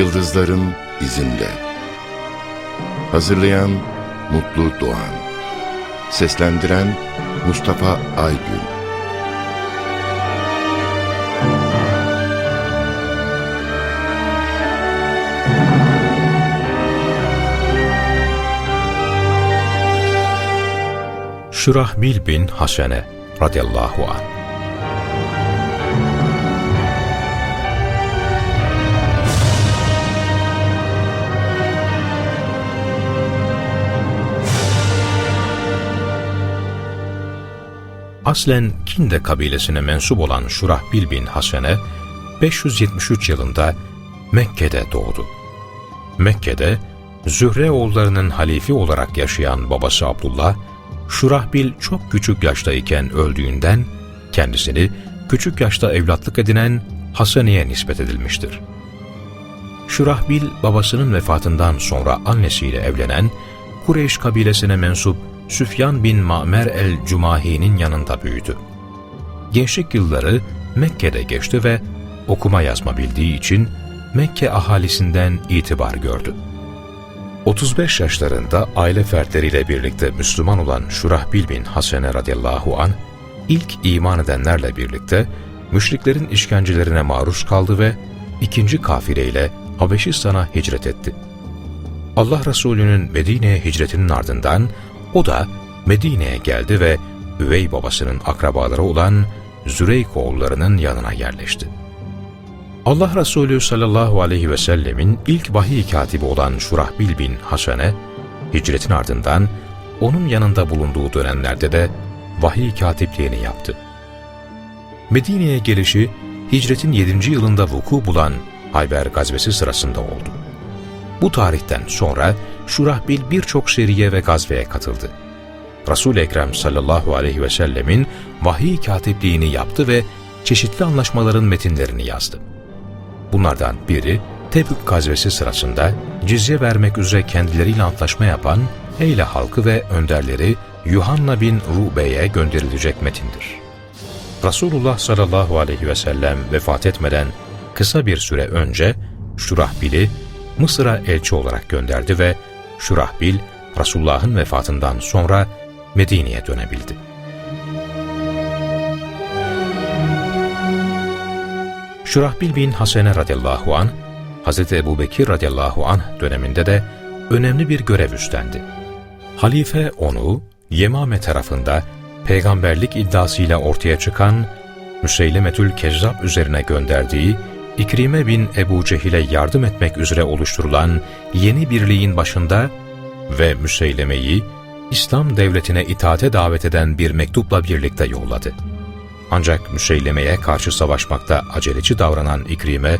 Yıldızların izinde. Hazırlayan Mutlu Doğan. Seslendiren Mustafa Aygün. Şurahbil bin Hasene radıyallahu anh. Aslen Kinde kabilesine mensup olan Şurahbil bin Hasene, 573 yılında Mekke'de doğdu. Mekke'de Zühre oğullarının halifi olarak yaşayan babası Abdullah, Şurahbil çok küçük yaştayken öldüğünden kendisini küçük yaşta evlatlık edinen Hasani'ye nispet edilmiştir. Şurahbil babasının vefatından sonra annesiyle evlenen Kureyş kabilesine mensup Süfyan bin Ma'mer el-Cumahi'nin yanında büyüdü. Gençlik yılları Mekke'de geçti ve okuma yazma bildiği için Mekke ahalisinden itibar gördü. 35 yaşlarında aile fertleriyle birlikte Müslüman olan Şurahbil bin Hasene radıyallahu an ilk iman edenlerle birlikte müşriklerin işkencelerine maruz kaldı ve ikinci kafireyle Habeşistan'a hicret etti. Allah Resulü'nün Medine'ye hicretinin ardından o da Medine'ye geldi ve üvey babasının akrabaları olan Züreyk oğullarının yanına yerleşti. Allah Resulü sallallahu aleyhi ve sellemin ilk vahiy katibi olan Şurahbil bin Hasene, hicretin ardından onun yanında bulunduğu dönemlerde de vahiy katipliğini yaptı. Medine'ye gelişi hicretin 7. yılında vuku bulan Hayber gazvesi sırasında oldu. Bu tarihten sonra Şurahbil birçok seriye ve gazveye katıldı. Resul-i Ekrem sallallahu aleyhi ve sellemin vahiy katipliğini yaptı ve çeşitli anlaşmaların metinlerini yazdı. Bunlardan biri Tebük gazvesi sırasında cizye vermek üzere kendileriyle antlaşma yapan Eyle halkı ve önderleri Yuhanna bin Rube'ye gönderilecek metindir. Resulullah sallallahu aleyhi ve sellem vefat etmeden kısa bir süre önce Şurahbil'i Mısır'a elçi olarak gönderdi ve Şurahbil Resulullah'ın vefatından sonra Medine'ye dönebildi. Şurahbil bin Hasene radıyallahu an, Hz. Ebu Bekir radıyallahu anh döneminde de önemli bir görev üstlendi. Halife onu Yemame tarafında peygamberlik iddiasıyla ortaya çıkan Müseylemetül Kezzab üzerine gönderdiği İkrime bin Ebu Cehil'e yardım etmek üzere oluşturulan yeni birliğin başında ve Müseyleme'yi İslam devletine itaate davet eden bir mektupla birlikte yolladı. Ancak Müseyleme'ye karşı savaşmakta aceleci davranan İkrime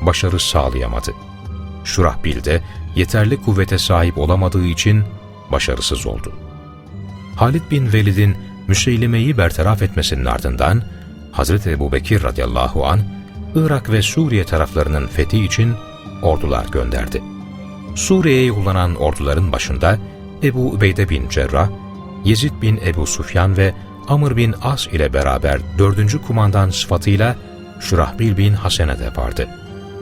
başarı sağlayamadı. Şurahbil de yeterli kuvvete sahip olamadığı için başarısız oldu. Halid bin Velid'in Müseylime'yi bertaraf etmesinin ardından Hz. Ebu Bekir radıyallahu an Irak ve Suriye taraflarının fethi için ordular gönderdi. Suriye'ye yollanan orduların başında Ebu Ubeyde bin Cerrah, Yezid bin Ebu Sufyan ve Amr bin As ile beraber dördüncü kumandan sıfatıyla Şurahbil bin Hasene de vardı.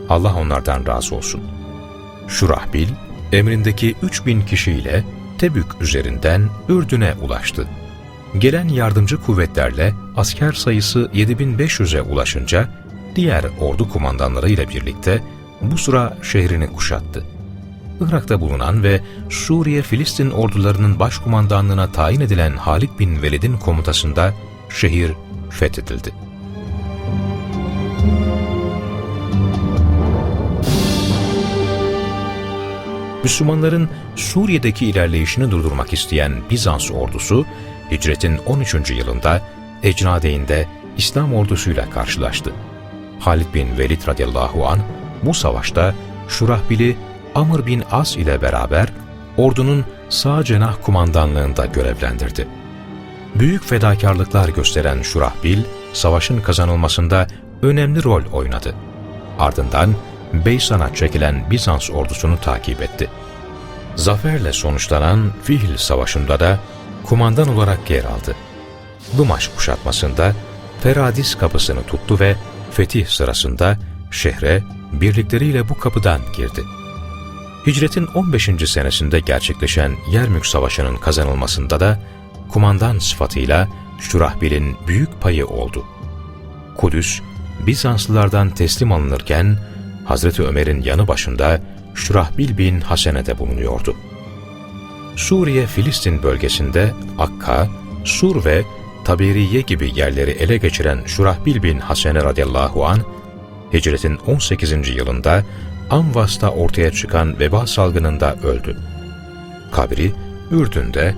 Allah onlardan razı olsun. Şurahbil, emrindeki 3000 kişiyle Tebük üzerinden Ürdün'e ulaştı. Gelen yardımcı kuvvetlerle asker sayısı 7500'e ulaşınca diğer ordu kumandanları ile birlikte Busra şehrini kuşattı. Irak'ta bulunan ve Suriye-Filistin ordularının başkumandanlığına tayin edilen Halid bin Velid'in komutasında şehir fethedildi. Müslümanların Suriye'deki ilerleyişini durdurmak isteyen Bizans ordusu, hicretin 13. yılında Ecnadeyn'de İslam ordusuyla karşılaştı. Halid bin Velid radıyallahu an bu savaşta Şurahbil'i Amr bin As ile beraber ordunun sağ cenah kumandanlığında görevlendirdi. Büyük fedakarlıklar gösteren Şurahbil, savaşın kazanılmasında önemli rol oynadı. Ardından Beysan'a çekilen Bizans ordusunu takip etti. Zaferle sonuçlanan Fihl Savaşı'nda da kumandan olarak yer aldı. Dumaş kuşatmasında Feradis kapısını tuttu ve fetih sırasında şehre birlikleriyle bu kapıdan girdi. Hicretin 15. senesinde gerçekleşen Yermük Savaşı'nın kazanılmasında da kumandan sıfatıyla Şurahbil'in büyük payı oldu. Kudüs, Bizanslılardan teslim alınırken Hazreti Ömer'in yanı başında Şurahbil bin Hasene'de bulunuyordu. Suriye-Filistin bölgesinde Akka, Sur ve Taberiye gibi yerleri ele geçiren Şurahbil bin Hasene radıyallahu an Hicretin 18. yılında Amvas'ta ortaya çıkan veba salgınında öldü. Kabri, Ürdün'de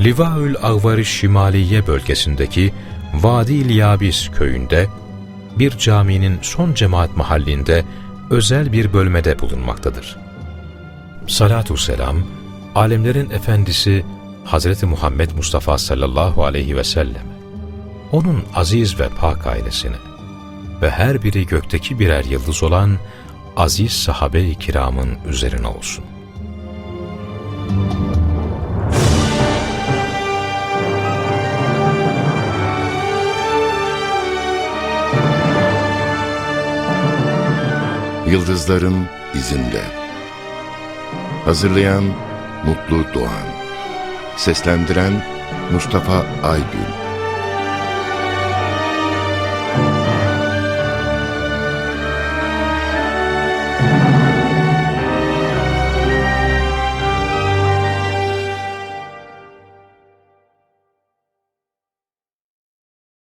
Livaül Agvari Şimaliye bölgesindeki Vadi Yabis köyünde bir caminin son cemaat mahallinde özel bir bölmede bulunmaktadır. Salatu selam, alemlerin efendisi Hazreti Muhammed Mustafa sallallahu aleyhi ve sellem, onun aziz ve pak ailesine ve her biri gökteki birer yıldız olan aziz sahabe-i kiramın üzerine olsun. Yıldızların izinde. Hazırlayan Mutlu Doğan. Seslendiren Mustafa Aygün